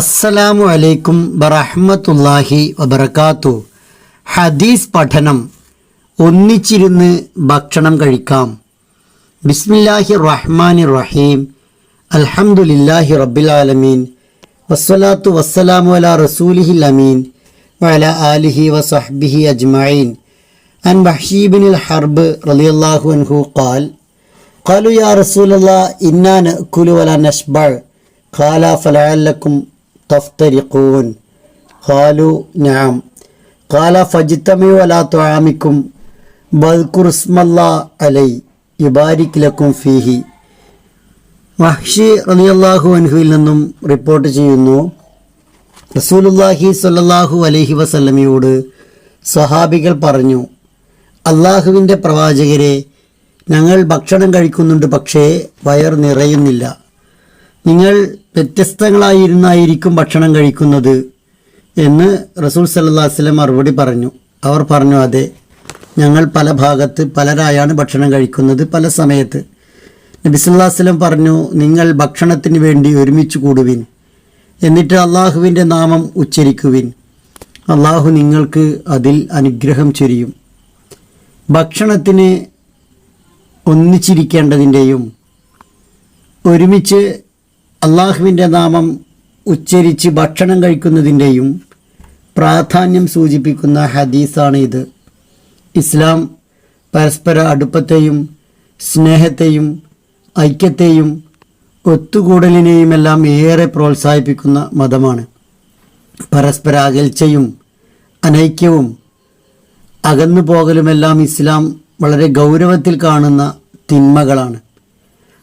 അസ്സലാമു അലൈക്കും വറഹ്മത്തുള്ളാഹി വബർക്കാത്തു ഹദീസ് പഠനം ഒന്നിച്ചിരുന്ന് ഭക്ഷണം കഴിക്കാം ബിസ്മില്ലാഹി റഹ്മാനി റഹീം അൽഹംദുലില്ലാഹി റബ്ബിൽ ആലമീൻ വസ്സലാത്തു വസ്സലാമു അലാ റസൂലിഹിൽ അമീൻ വഅല ആലിഹി വസഹ്ബിഹി അജ്മഈൻ അൻ വഹ്ഷീബിനിൽ ഹർബ് റളിയല്ലാഹു അൻഹു ഖാൽ قالوا يا رسول الله إنا نأكل ولا نشبع قال فلعلكم തഫ്തരിഖൂൻ. ഖാലു നാം. ഖാല ഫജിത്തമി വലാ ത്വാമിക്കും ബദ്കുർസ്മല്ല അലൈ യുബാരിക് ലക്കും ഫീഹി. മഹ്ഷി റലിയല്ലാഹു അൻഹുവിൽ നിന്നും റിപ്പോർട്ട് ചെയ്യുന്നു റസൂലുല്ലാഹി സല്ലാഹു അലഹി വസല്ലമയോട് സഹാബികൾ പറഞ്ഞു അള്ളാഹുവിന്റെ പ്രവാചകരെ ഞങ്ങൾ ഭക്ഷണം കഴിക്കുന്നുണ്ട് പക്ഷേ വയർ നിറയുന്നില്ല. നിങ്ങൾ വ്യത്യസ്തങ്ങളായിരുന്നായിരിക്കും ഭക്ഷണം കഴിക്കുന്നത് എന്ന് റസൂൽ അലൈഹി വസല്ലം മറുപടി പറഞ്ഞു. അവർ പറഞ്ഞു അതെ ഞങ്ങൾ പല ഭാഗത്ത് പലരായാണ് ഭക്ഷണം കഴിക്കുന്നത് പല സമയത്ത്. നബി സല്ലല്ലാഹു അലൈഹി വസല്ലം പറഞ്ഞു നിങ്ങൾ ഭക്ഷണത്തിന് വേണ്ടി ഒരുമിച്ച് കൂടുവിൻ. എന്നിട്ട് അള്ളാഹുവിന്റെ നാമം ഉച്ചരിക്കുവിൻ. അള്ളാഹു നിങ്ങൾക്ക് അതിൽ അനുഗ്രഹം ചൊരിയും. ഭക്ഷണത്തിന് ഒന്നിച്ചിരിക്കേണ്ടതിന്റെയും ഒരുമിച്ച് അള്ളാഹുവിന്റെ നാമം ഉച്ചരിച്ച് ഭക്ഷണം കഴിക്കുന്നതിന്റെയും പ്രാധാന്യം സൂചിപ്പിക്കുന്ന ഹദീസാണ് ഇത് ഇസ്ലാം പരസ്പര അടുപ്പത്തെയും സ്നേഹത്തെയും ഐക്യത്തെയും ഒത്തുകൂടലിനെയുമെല്ലാം ഏറെ പ്രോത്സാഹിപ്പിക്കുന്ന മതമാണ്. പരസ്പര അകൽച്ചയും അനൈക്യവും അകന്നു പോകലുമെല്ലാം ഇസ്ലാം വളരെ ഗൗരവത്തിൽ കാണുന്ന തിന്മകളാണ്.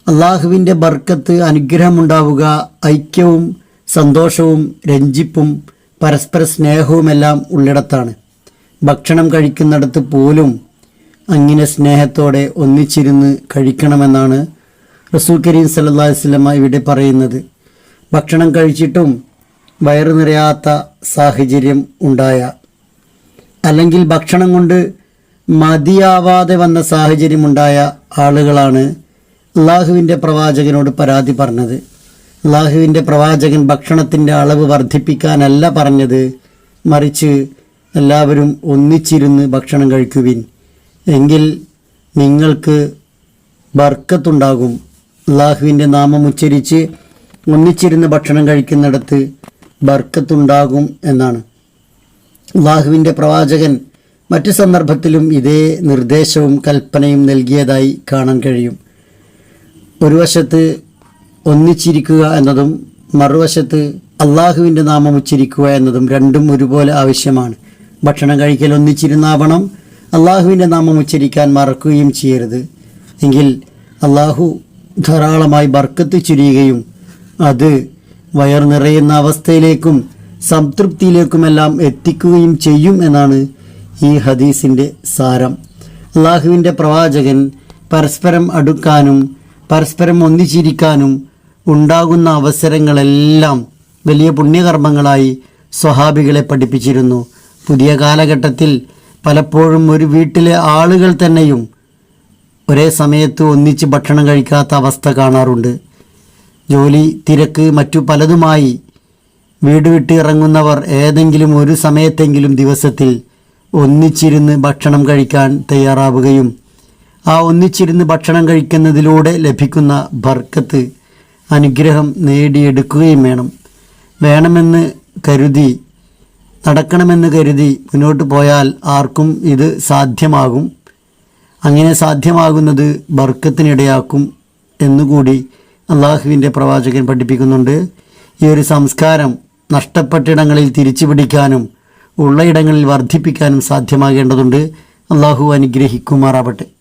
അള്ളാഹുവിന്റെ ബർക്കത്ത് അനുഗ്രഹമുണ്ടാവുക ഐക്യവും സന്തോഷവും രഞ്ജിപ്പും പരസ്പര സ്നേഹവുമെല്ലാം ഉള്ളിടത്താണ്. ഭക്ഷണം കഴിക്കുന്നിടത്ത് പോലും അങ്ങനെ സ്നേഹത്തോടെ ഒന്നിച്ചിരുന്ന് കഴിക്കണമെന്നാണ് റസൂൽ കരീം സല്ലാ അലൈഹി വസല്ലമ ഇവിടെ പറയുന്നത്. ഭക്ഷണം കഴിച്ചിട്ടും വയറു നിറയാത്ത സാഹചര്യം ഉണ്ടായ അല്ലെങ്കിൽ ഭക്ഷണം കൊണ്ട് മതിയാവാതെ വന്ന സാഹചര്യമുണ്ടായ ആളുകളാണ് അള്ളാഹുവിന്റെ പ്രവാചകനോട് പരാതി പറഞ്ഞത്. അള്ളാഹുവിന്റെ പ്രവാചകൻ ഭക്ഷണത്തിന്റെ അളവ് വർദ്ധിപ്പിക്കാനല്ല പറഞ്ഞത്. മറിച്ച് എല്ലാവരും ഒന്നിച്ചിരുന്ന് ഭക്ഷണം കഴിക്കുവിൻ. എങ്കിൽ നിങ്ങൾക്ക് ബർക്കത്തുണ്ടാകും. അള്ളാഹുവിന്റെ നാമം ഉച്ചരിച്ച് ഒന്നിച്ചിരുന്ന് ഭക്ഷണം കഴിക്കുന്നിടത്ത് ബർക്കത്തുണ്ടാകും എന്നാണ്. അള്ളാഹുവിന്റെ പ്രവാചകൻ മറ്റു സന്ദർഭത്തിലും ഇതേ നിർദ്ദേശവും കൽപ്പനയും നൽകിയതായി കാണാൻ കഴിയും. ഒരു വശത്ത് ഒന്നിച്ചിരിക്കുക എന്നതും മറുവശത്ത് അള്ളാഹുവിന്റെ നാമം ഉച്ചരിക്കുക എന്നതും രണ്ടും ഒരുപോലെ ആവശ്യമാണ്. ഭക്ഷണം കഴിക്കൽ ഒന്നിച്ചിരുന്നാവണം അള്ളാഹുവിന്റെ നാമം ഉച്ചരിക്കാൻ മറക്കുകയും ചെയ്യരുത്. എങ്കിൽ അള്ളാഹു ധാരാളമായി ബർക്കത്ത് ചുരിയുകയും അത് വയർ നിറയുന്ന അവസ്ഥയിലേക്കും സംതൃപ്തിയിലേക്കുമെല്ലാം എത്തിക്കുകയും ചെയ്യും എന്നാണ് ഈ ഹദീസിന്റെ സാരം. അള്ളാഹുവിന്റെ പ്രവാചകൻ പരസ്പരം അടുക്കാനും പരസ്പരം ഒന്നിച്ചിരിക്കാനും ഉണ്ടാകുന്ന അവസരങ്ങളെല്ലാം വലിയ പുണ്യകർമ്മങ്ങളായി സ്വഹാബികളെ പഠിപ്പിച്ചിരുന്നു. പുതിയ കാലഘട്ടത്തിൽ പലപ്പോഴും ഒരു വീട്ടിലെ ആളുകൾ തന്നെയും ഒരേ സമയത്ത് ഒന്നിച്ച് ഭക്ഷണം കഴിക്കാത്ത അവസ്ഥ കാണാറുണ്ട്. ജോലി തിരക്ക് മറ്റു പലതുമായി വീട് വിട്ട് ഇറങ്ങുന്നവർ ഏതെങ്കിലും ഒരു സമയത്തെങ്കിലും ദിവസത്തിൽ ഒന്നിച്ചിരുന്ന് ഭക്ഷണം കഴിക്കാൻ തയ്യാറാവുകയും ആ ഒന്നിച്ചിരുന്ന് ഭക്ഷണം കഴിക്കുന്നതിലൂടെ ലഭിക്കുന്ന ബർക്കത്ത് അനുഗ്രഹം നേടിയെടുക്കുകയും വേണം. വേണമെന്ന് കരുതി നടക്കണമെന്ന് കരുതി മുന്നോട്ട് പോയാൽ ആർക്കും ഇത് സാധ്യമാകും. അങ്ങനെ സാധ്യമാകുന്നത് ബർക്കത്തിനിടയാക്കും എന്നുകൂടി അള്ളാഹുവിന്റെ പ്രവാചകൻ പഠിപ്പിക്കുന്നുണ്ട്. ഈ ഒരു സംസ്കാരം നഷ്ടപ്പെട്ടിടങ്ങളിൽ തിരിച്ചു പിടിക്കാനും ഉള്ളയിടങ്ങളിൽ വർദ്ധിപ്പിക്കാനും സാധ്യമാകേണ്ടതുണ്ട്. അള്ളാഹു അനുഗ്രഹിക്കുമാറാവട്ടെ.